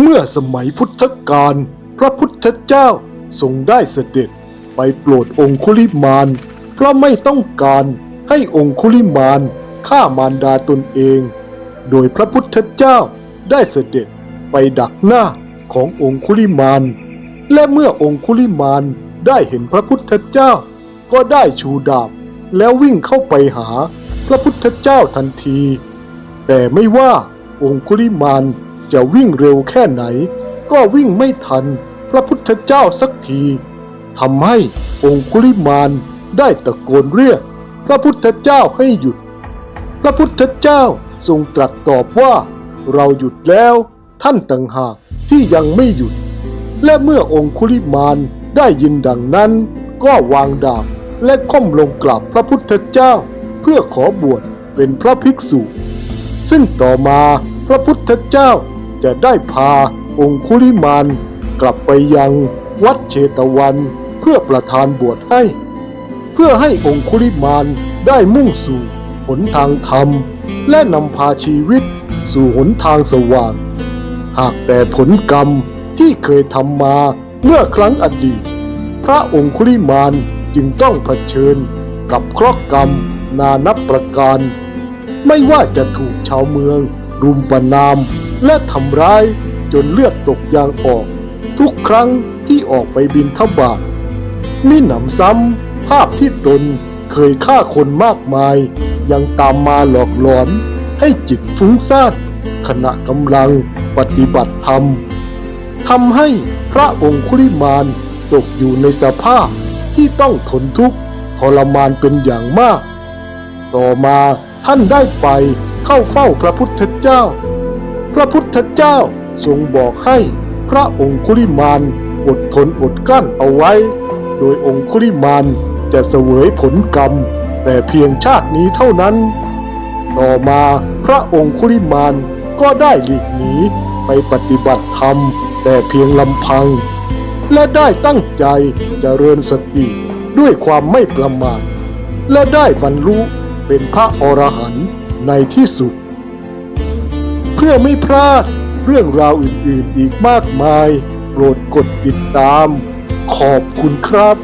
เมื่อสมัยพุทธกาลพระพุทธเจ้าทรงได้เสด็จไปโปรดองคุลิมานเพราะไม่ต้องการให้องคุลิมานฆ่ามารดาตนเอง โดยพระพุทธเจ้าได้เสด็จไปดักหน้าขององคุลิมานและเมื่อองคุลิมานได้เห็นพระพุทธเจ้า ก็ได้ชูดาบแล้ววิ่งเข้าไปหาพระพุทธเจ้าทันที แต่ไม่ว่าองคุลิมาน จะวิ่งเร็วแค่ไหน ก็วิ่งไม่ทันพระพุทธเจ้าสักทีทำให้องคุลิมานได้ตะโกนเรียก พระพุทธเจ้าให้หยุด พระพุทธเจ้าทรงตรัสตอบว่า เราหยุดแล้วท่านต่างหากที่ยังไม่หยุด และเมื่อองคุลิมานได้ยินดังนั้น ก็วางดาบและก้มลงกราบพระพุทธเจ้า เพื่อขอบวชเป็นพระภิกษุ ซึ่งต่อมาพระพุทธเจ้า จะได้พาองคุลิมานกลับไปยังวัดเชตวันเพื่อประทานบวชให้ เพื่อให้องคุลิมานได้มุ่งสู่หนทางธรรม และนำพาชีวิตสู่หนทางสว่าง หากแต่ผลกรรมที่เคยทำมาเมื่อครั้งอดีต พระองคุลิมานจึงต้องเผชิญกับเคราะห์กรรมนานับประการ ไม่ว่าจะถูกชาวเมืองรุมประนาม และทำร้ายจนเลือดตกยางออก ทุกครั้งที่ออกไปบินทบาทมิหนำซ้ำ ภาพที่ตนเคยฆ่าคนมากมาย ยังตามมาหลอกหลอน ให้จิตฟุ้งซ่านขณะกำลังปฏิบัติธรรมทำให้พระองคุลิมานตกอยู่ในสภาพที่ต้องทนทุกข์ทรมานเป็นอย่างมาก ต่อมาท่านได้ไปเข้าเฝ้าพระพุทธเจ้า พระพุทธเจ้าทรงบอกให้พระองคุลิมานอดทนอดกลั้นเอาไว้ โดยองคุลิมานจะเสวยผลกรรม แต่เพียงชาตินี้เท่านั้น ต่อมาพระองคุลิมานก็ได้หลีกหนีไปปฏิบัติธรรม แต่เพียงลำพัง และได้ตั้งใจจเจริญสติด้วยความไม่ประมาทและได้บรรลุเป็นพระอรหันต์ในที่สุด พื่อไม่พลาดเรื่องราวอื่นๆอีกมากมาย โปรดกดติดตาม ขอบคุณครับ